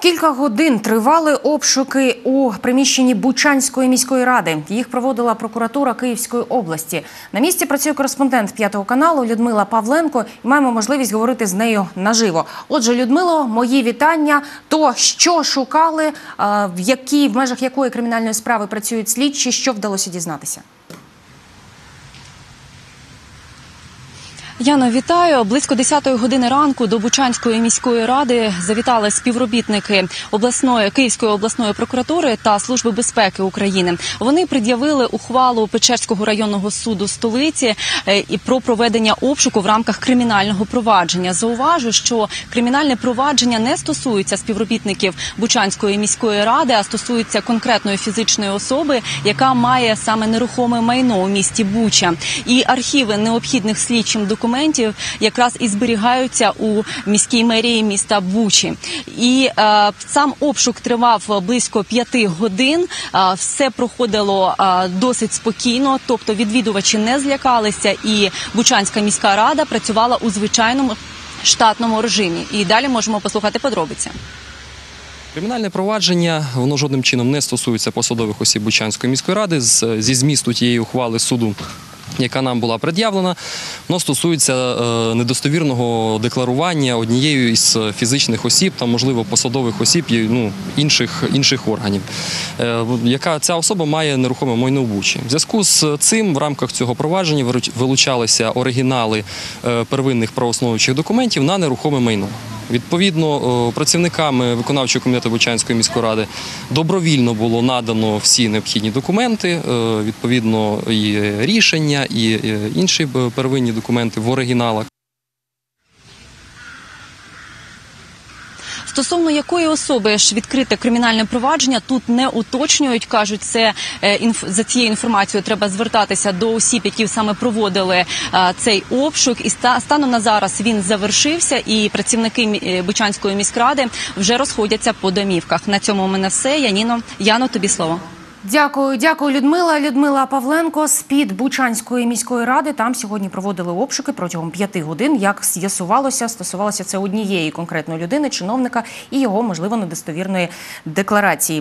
Кілька годин тривали обшуки у приміщенні Бучанської міської ради. Їх проводила прокуратура Київської області. На місці працює кореспондент п'ятого каналу Людмила Павленко. І маємо можливість говорити з нею наживо. Отже, Людмило, мої вітання. То що шукали, в якій в межах якої кримінальної справи працюють слідчі, що вдалося дізнатися? Яна, вітаю. Близько 10-ї години ранку до Бучанської міської ради завітали співробітники обласної Київської обласної прокуратури та служби безпеки України. Вони пред'явили ухвалу Печерського районного суду столиці е, і про проведення обшуку в рамках кримінального провадження. Зауважу, що кримінальне провадження не стосується співробітників Бучанської міської ради, а стосується конкретної фізичної особи, яка має саме нерухоме майно у місті Буча. І архіви необхідних слідчим документів якраз і зберігаються у міській мерії міста Бучі. І е, сам обшук тривав близько п'яти годин. Е, все проходило е, досить спокійно, тобто відвідувачі не злякалися, і Бучанська міська рада працювала у звичайному штатному режимі. І далі можемо послухати подробиці. Кримінальне провадження воно жодним чином не стосується посадових осіб Бучанської міської ради з- зі змісту тієї ухвали суду. Яка нам була пред'явлена, воно стосується е, недостовірного декларування однією із фізичних осіб та, можливо, посадових осіб і, ну, інших, інших органів, е, яка ця особа має нерухоме майно в Бучі. В зв'язку з цим в рамках цього провадження вилучалися оригінали е, первинних правоосновуючих документів на нерухоме майно. Відповідно, працівниками виконавчого комітету Бучанської міської ради добровільно було надано всі необхідні документи, е, відповідно, і рішення, і е, інші первинні документи в оригіналах. Стосовно якої особи ж відкрите кримінальне провадження тут не уточнюють. кажуть, це е, за цією інформацією треба звертатися до осіб, які саме проводили е, цей обшук. І ста- станом на зараз він завершився, і працівники е, Бучанської міськради вже розходяться по домівках. На цьому у мене все. Яніно, Яно, тобі слово. Дякую, дякую, Людмила. Людмила Павленко з під Бучанської міської ради. Там сьогодні проводили обшуки протягом п'яти годин. Як з'ясувалося, стосувалося це однієї конкретної людини, чиновника і його можливо недостовірної декларації.